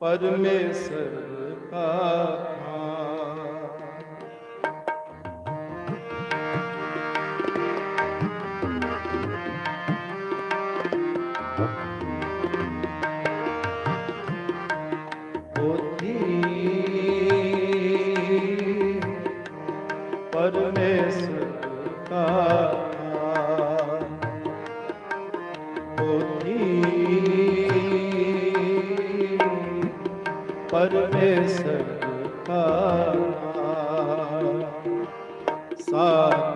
ਪਰਮੇਸ਼ਰ ਕਾ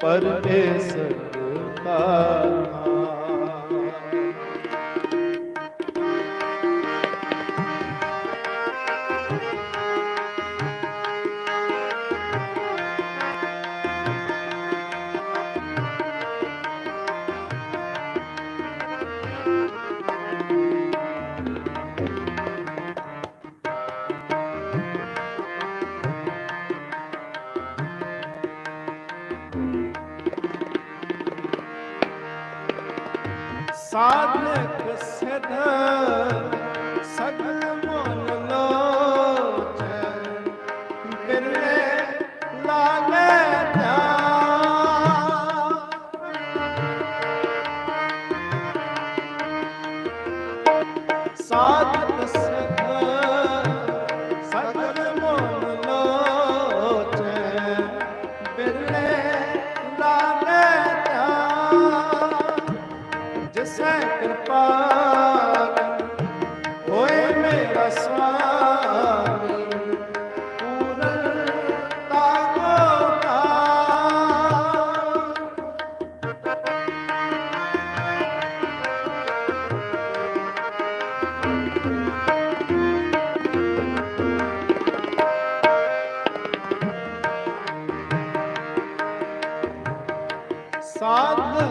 ਪਰਮੇਸ਼ਰ ਕਾ ਸਾਧਕ ਸਿਧ ਸਗਲ ਮਨ ਲੋਚਨ ਬਿਰਲੇ ਲਾਗੇ।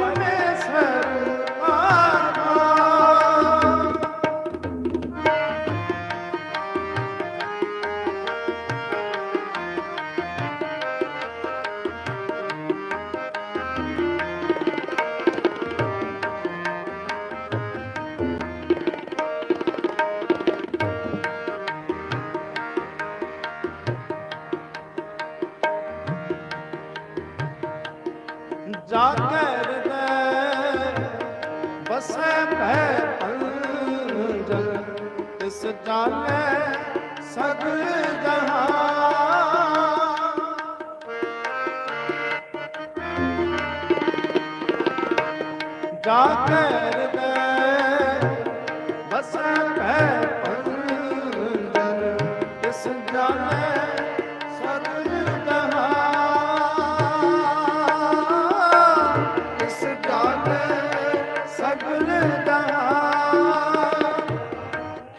Ölmez her ਜਾ ਕਰਦਾ ਵਸਾ ਹੈ ਪੰਦਰ ਇਸ ਜਾਣੇ ਸਗਲ ਦਾ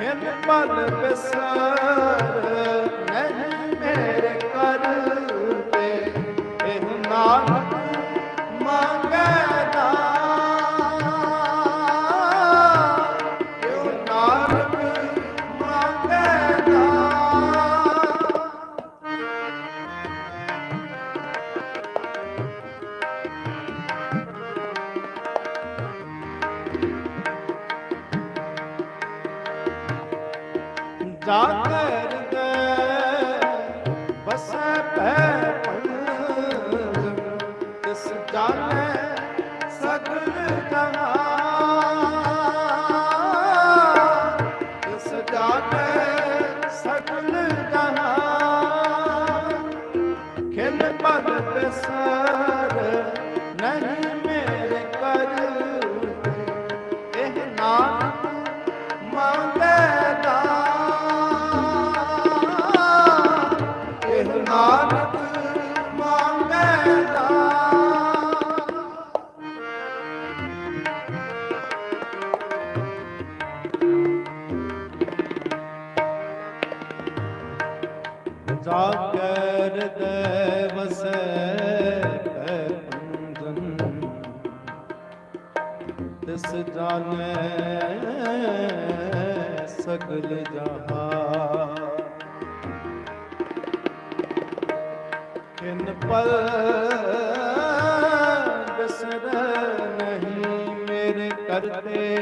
ਹਿੰਮਤ ਬਸਰ ਜਾ ਕਰਦੇ ਬਸੈ ਭੈ ਪੰਜ ਤਿਸ ਜਾਣੈ ਸਗਲ ਜਹਾਂ ਤਿਸ ਜਾਣੈ ਸਗਲ ਜਹਾਂ ਖਿਲ ਪਦ ਬਿਸਰ ਜਾਣੈ ਸਗਲ ਜਹਾਂ। ਕਿਨ ਪਲ ਬਿਸਰ ਨਹੀਂ ਮੇਰੇ ਕਰਤੇ।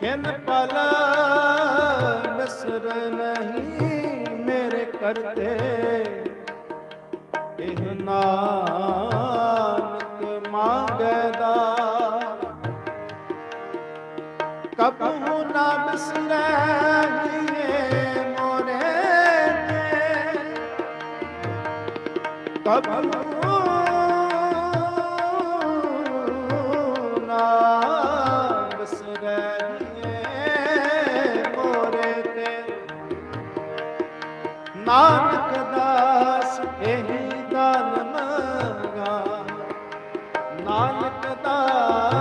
ਖਿਨ ਪਲ ਬਸਰ ਨਹੀਂ ਮੇਰੇ ਕਰਤੇ। ਇਹ ਨਾਨਕ ਨਾਨਕ ਦਾਸ ਇਹੀ ਦਾਨ ਮੰਗਾ ਨਾਨਕ ਦਾਸ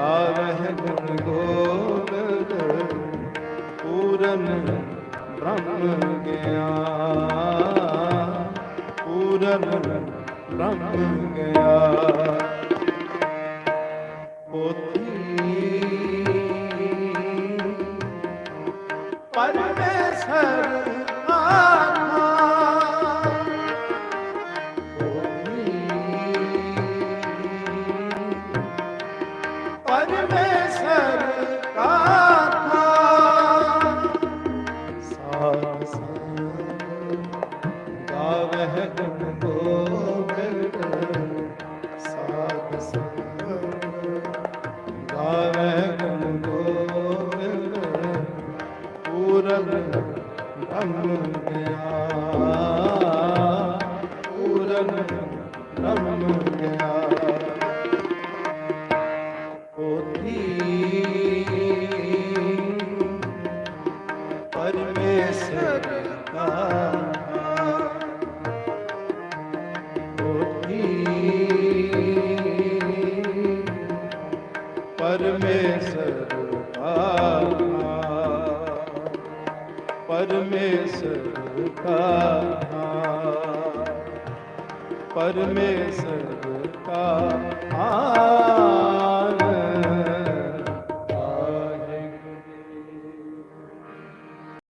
ਗਾਵਹਿ ਗੁਣ ਗੋਬਿੰਦ ਪੂਰਨ ਬ੍ਰਹਮ ਗਿਆਨ। ਪੂਰਨ ਬ੍ਰਹਮ ਗਿਆਨ। ਪੋਥੀ ਪਰਮੇਸ਼ਰ ਆਖਾ। ਗਾਵਹਿ ਗੁਣ ਗੋਬਿੰਦ ਸਾਧ ਸੰਗ ਗਾਵਹਿ ਗੁਣ ਗੋਬਿੰਦ ਪੂਰਨ ਬ੍ਰਹਮ परमेश्वर का परमेश्वर का आ